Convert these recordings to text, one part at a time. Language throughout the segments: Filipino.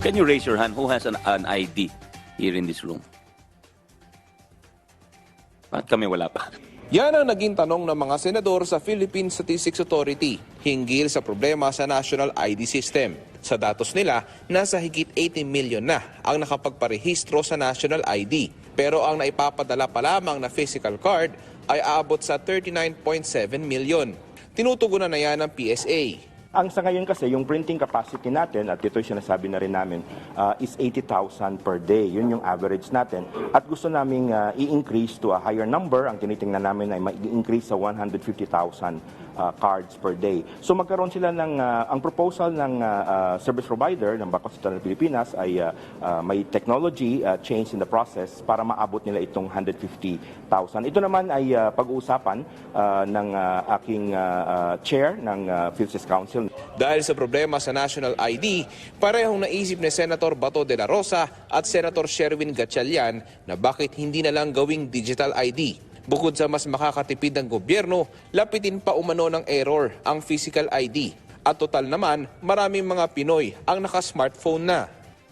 Can you raise your hand? Who has an, an ID here in this room? Bakit kami wala pa? Yan ang naging tanong ng mga senador sa Philippine Statistics Authority hinggil sa problema sa National ID System. Sa datos nila, nasa higit 80 million na ang nakapagparehistro sa National ID. Pero ang naipapadala pa lamang na physical card ay aabot sa 39.7 million. Tinutugunan na yan ng PSA. Ang sa ngayon kasi, yung printing capacity natin, at ito yung sinasabi na rin namin, uh, is 80,000 per day. Yun yung average natin. At gusto naming uh, i-increase to a higher number. Ang tinitingnan namin ay ma-increase sa 150,000 uh, cards per day. So magkaroon sila ng, uh, ang proposal ng uh, uh, service provider ng Bangko Sentral ng Pilipinas ay uh, uh, may technology uh, change in the process para maabot nila itong 150,000. Ito naman ay uh, pag-uusapan uh, ng uh, aking uh, uh, chair ng uh, PhilSys Council Dahil sa problema sa National ID, parehong naisip ni Senator Bato de la Rosa at Senator Sherwin Gatchalian na bakit hindi na lang gawing digital ID. Bukod sa mas makakatipid ng gobyerno, lapitin pa umano ng error ang physical ID. At total naman, maraming mga Pinoy ang naka-smartphone na.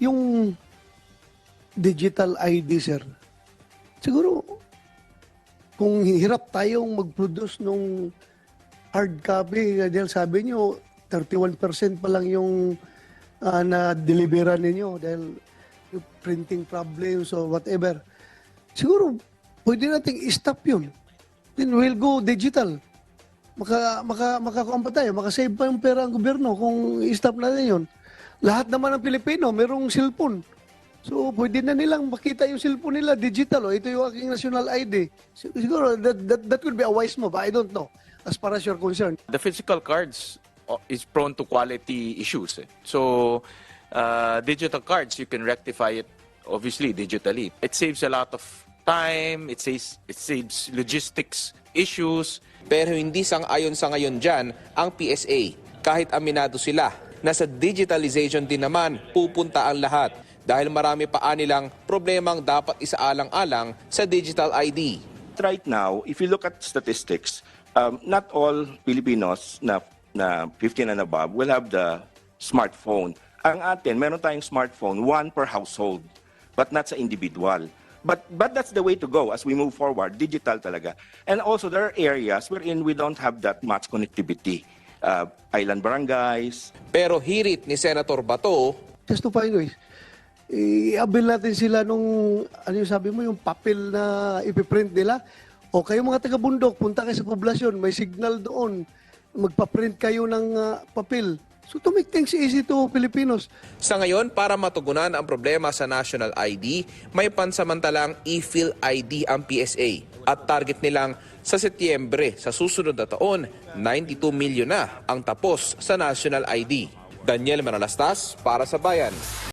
Yung digital ID, sir, siguro, kung hirap tayong mag-produce nung hard copy, dahil sabi nyo, 31% pa lang yung ah, na-deliveran ninyo dahil yung printing problems or whatever. Siguro, pwede nating i-stop yun. Then we'll go digital. Maka, maka, makakuha tayo, makasave pa yung pera ang gobyerno kung i-stop natin yun. Lahat naman ng Pilipino, merong cellphone. So, pwede na nilang makita yung cellphone nila, digital. O, ito yung aking national ID. Sig- Siguro, that, that, that would be a wise move. I don't know, as far as you're concerned. the physical cards uh, is prone to quality issues. eh. So, uh, digital cards, you can rectify it obviously digitally. It saves a lot of time, it saves, it saves logistics issues. Pero hindi sang-ayon sa ngayon dyan ang PSA. Kahit aminado sila na sa digitalization din naman pupunta ang lahat dahil marami pa nilang problemang dapat isaalang-alang sa digital ID. right now, if you look at statistics, um, not all Filipinos na, na 15 and above will have the smartphone. Ang atin, meron tayong smartphone, one per household, but not sa individual. But, but that's the way to go as we move forward, digital talaga. And also, there are areas wherein we don't have that much connectivity. Uh, island barangays, Pero hirit ni Senator Bato, Just to find ways. I-abil natin sila nung, ano yung sabi mo, yung papel na ipiprint nila. O kayo mga taga-bundok, punta kayo sa poblasyon, may signal doon. Magpa-print kayo ng ah, papel. So to make things easy to Filipinos, Sa ngayon, para matugunan ang problema sa national ID, may pansamantalang e-fill ID ang PSA. At target nilang sa Setyembre sa susunod na taon, 92 milyon na ang tapos sa national ID. Daniel Manalastas para sa Bayan.